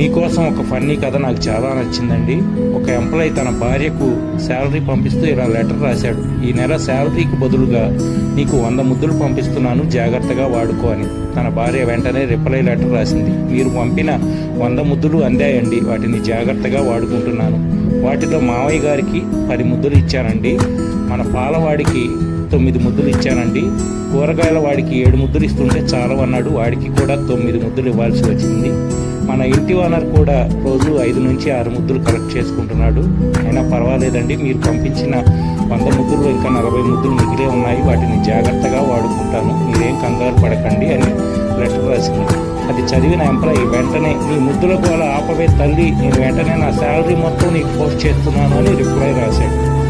మీకోసం ఒక ఫన్నీ కథ నాకు చాలా నచ్చిందండి. ఒక ఎంప్లాయ్ తన భార్యకు శాలరీ పంపిస్తూ ఇలా లెటర్ రాశాడు. ఈ నెల శాలరీకి బదులుగా నీకు వంద ముద్దులు పంపిస్తున్నాను జాగ్రత్తగా వాడుకో అని. తన భార్య వెంటనే రిప్లై లెటర్ రాసింది. మీరు పంపిన వంద ముద్దులు అందాయండి. వాటిని జాగ్రత్తగా వాడుకుంటున్నాను. వాటిలో మావయ్య గారికి పది ముద్దులు ఇచ్చానండి. మన పాలవాడికి తొమ్మిది ముద్దులు ఇచ్చానండి. కూరగాయల వాడికి ఏడు ముద్దులు ఇస్తుంటే చాలా అన్నాడు. వాడికి కూడా తొమ్మిది ముద్దులు ఇవ్వాల్సి వచ్చింది. మన ఇంటి ఓనర్ కూడా రోజు ఐదు నుంచి ఆరు ముద్దులు కలెక్ట్ చేసుకుంటున్నాడు. అయినా పర్వాలేదండి. మీరు పంపించిన వంద ముద్దులు ఇంకా నలభై ముద్దులు మిగిలే ఉన్నాయి. వాటిని జాగ్రత్తగా వాడుకుంటాను. మీరేం కంగారు పడకండి అని లెటర్ రాసింది. అది చదివిన ఎంప్లాయీ వెంటనే నీ ముద్దుల గోల ఆపవే తల్లి. నేను వెంటనే నా శాలరీ మొత్తం నీకు పోస్ట్ చేస్తున్నాను అని రిప్లై రాశాడు.